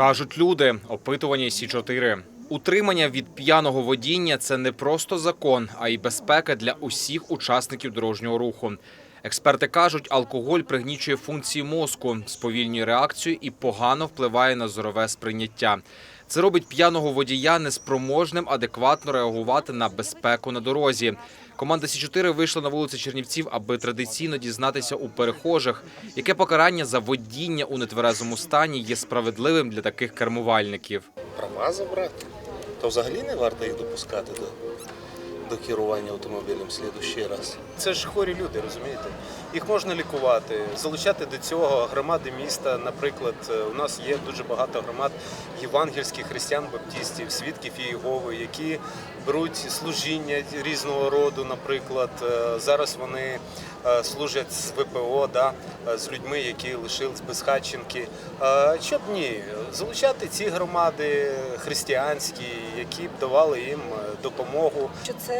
Кажуть люди, опитування Сі 4 Утримання від п'яного водіння це не просто закон, а й безпека для усіх учасників дорожнього руху. Експерти кажуть, алкоголь пригнічує функції мозку, сповільнює реакцію і погано впливає на зорове сприйняття. Це робить п'яного водія неспроможним адекватно реагувати на безпеку на дорозі. Команда Сі 4 вийшла на вулиці Чернівців, аби традиційно дізнатися у перехожих, яке покарання за водіння у нетверезому стані є справедливим для таких кермувальників. права забрати, то взагалі не варто їх допускати до, до керування автомобілем слідущий раз. Це ж хворі люди, розумієте? Їх можна лікувати, залучати до цього громади міста. Наприклад, е, у нас є дуже багато громад євангельських християн, баптістів, свідків Єгови, які беруть служіння різного роду. Наприклад, Е, зараз вони е, служать з ВПО, да, з людьми, які лишились без хатченки. Щоб ні, залучати ці громади християнські, які б давали їм допомогу. Що це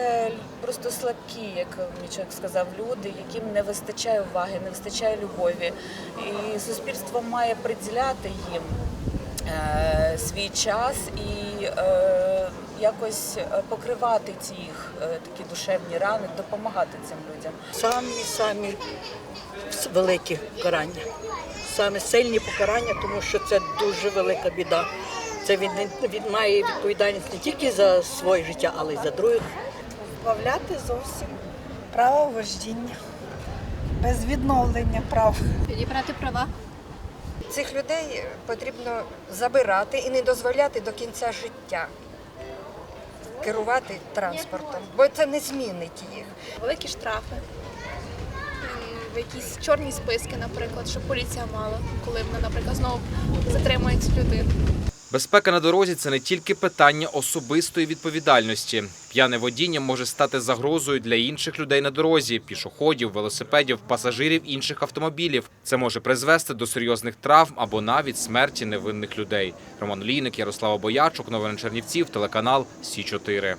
просто слабкі, як Мічок сказав, люди, яким не вистачає уваги, не вистачає любові. І суспільство має приділяти їм е, свій час і е, якось е, покривати ці їх е, такі душевні рани, допомагати цим людям. самі самі великі покарання, саме сильні покарання, тому що це дуже велика біда. Це він, він має відповідальність не тільки за своє життя, але й за других. Позбавляти зовсім права вождіння, без відновлення прав. Відібрати права. Цих людей потрібно забирати і не дозволяти до кінця життя керувати транспортом, бо це не змінить їх. Великі штрафи. В якісь чорні списки, наприклад, щоб поліція мала, коли вона, наприклад, знову затримує людину. Безпека на дорозі це не тільки питання особистої відповідальності. П'яне водіння може стати загрозою для інших людей на дорозі пішоходів, велосипедів, пасажирів інших автомобілів. Це може призвести до серйозних травм або навіть смерті невинних людей. Роман Лійник, Ярослава Боячук, новини Чернівців, телеканал Сі 4